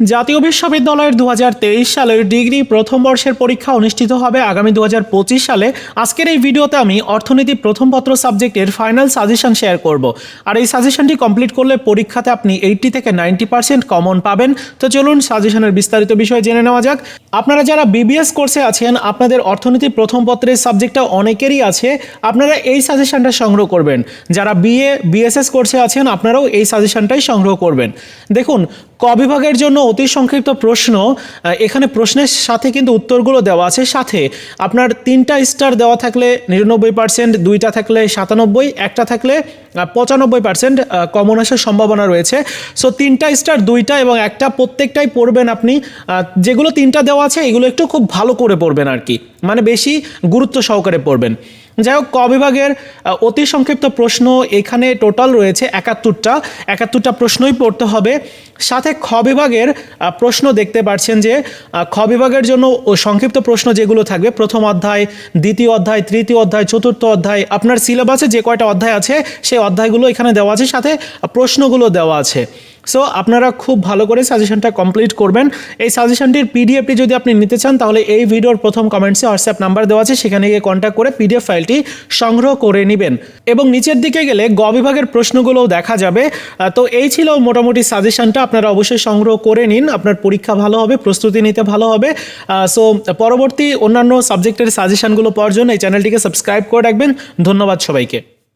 জাতীয় বিশ্ববিদ্যালয়ের দু হাজার তেইশ সালের ডিগ্রি প্রথম বর্ষের পরীক্ষা অনুষ্ঠিত হবে আগামী দু হাজার পঁচিশ সালে। আজকের এই ভিডিওতে আমি অর্থনীতি প্রথম পত্র সাবজেক্টের ফাইনাল সাজেশন শেয়ার করব। আর এই সাজেশনটি কমপ্লিট করলে পরীক্ষাতে আপনি এইটটি থেকে নাইনটি পার্সেন্ট কমন পাবেন। তো চলুন সাজেশনের বিস্তারিত বিষয়ে জেনে নেওয়া যাক। আপনারা যারা বিবিএস কোর্সে আছেন, আপনাদের অর্থনীতি প্রথম পত্রের সাবজেক্টটা অনেকেরই আছে। আপনারা এই সাজেশনটা সংগ্রহ করবেন। যারা বিএ বিএসএস কোর্সে আছেন, আপনারাও এই সাজেশনটাই সংগ্রহ করবেন। দেখুন, ক বিভাগের জন্য অতি সংক্ষিপ্ত প্রশ্ন এখানে প্রশ্নের সাথে কিন্তু উত্তরগুলো দেওয়া আছে। সাথে আপনার তিনটা স্টার দেওয়া থাকলে নিরানব্বই পার্সেন্ট দুইটা থাকলে সাতানব্বই, একটা থাকলে পঁচানব্বই পার্সেন্ট কমন আসার সম্ভাবনা রয়েছে। সো তিনটা স্টার দুইটা এবং একটা প্রত্যেকটাই পড়বেন আপনি। যেগুলো তিনটা দেওয়া আছে, এগুলো একটু খুব ভালো করে পড়বেন আর কি। মানে বেশি গুরুত্ব সহকারে পড়বেন। যাই হোক, ক বিভাগের অতি সংক্ষিপ্ত প্রশ্ন এখানে টোটাল রয়েছে একাত্তরটা। একাত্তরটা প্রশ্নই পড়তে হবে। সাথে খ বিভাগের প্রশ্ন দেখতে পাচ্ছেন যে খ বিভাগের জন্য সংক্ষিপ্ত প্রশ্ন যেগুলো থাকবে, প্রথম অধ্যায়, দ্বিতীয় অধ্যায়, তৃতীয় অধ্যায়, চতুর্থ অধ্যায়, আপনার সিলেবাসে যে কয়টা অধ্যায় আছে, সেই অধ্যায়গুলো এখানে দেওয়া আছে। সাথে প্রশ্নগুলো দেওয়া আছে। সো আপনারা খুব ভালো করে সাজেশনটা কমপ্লিট করবেন। এই সাজেশনটির পিডিএফটি যদি আপনি নিতে চান, তাহলে এই ভিডিওর প্রথম কমেন্টসে হোয়াটসঅ্যাপ নাম্বার দেওয়া আছে। সেখানে গিয়ে কন্ট্যাক্ট করে পিডিএফ ফাইলটি সংগ্রহ করে নেবেন। এবং নিচের দিকে গেলে গ বিভাগের প্রশ্নগুলোও দেখা যাবে। তো এই ছিল মোটামুটি সাজেশনটা আপনারা অবশ্যই সংগ্রহ করে নিন। আপনার পরীক্ষা ভালো হবে, প্রস্তুতি নিতে ভালো হবে। সো পরবর্তী অন্যান্য সাবজেক্টের সাজেশনগুলো পাওয়ার জন্য এই চ্যানেলটিকে সাবস্ক্রাইব করে রাখবেন। ধন্যবাদ সবাইকে।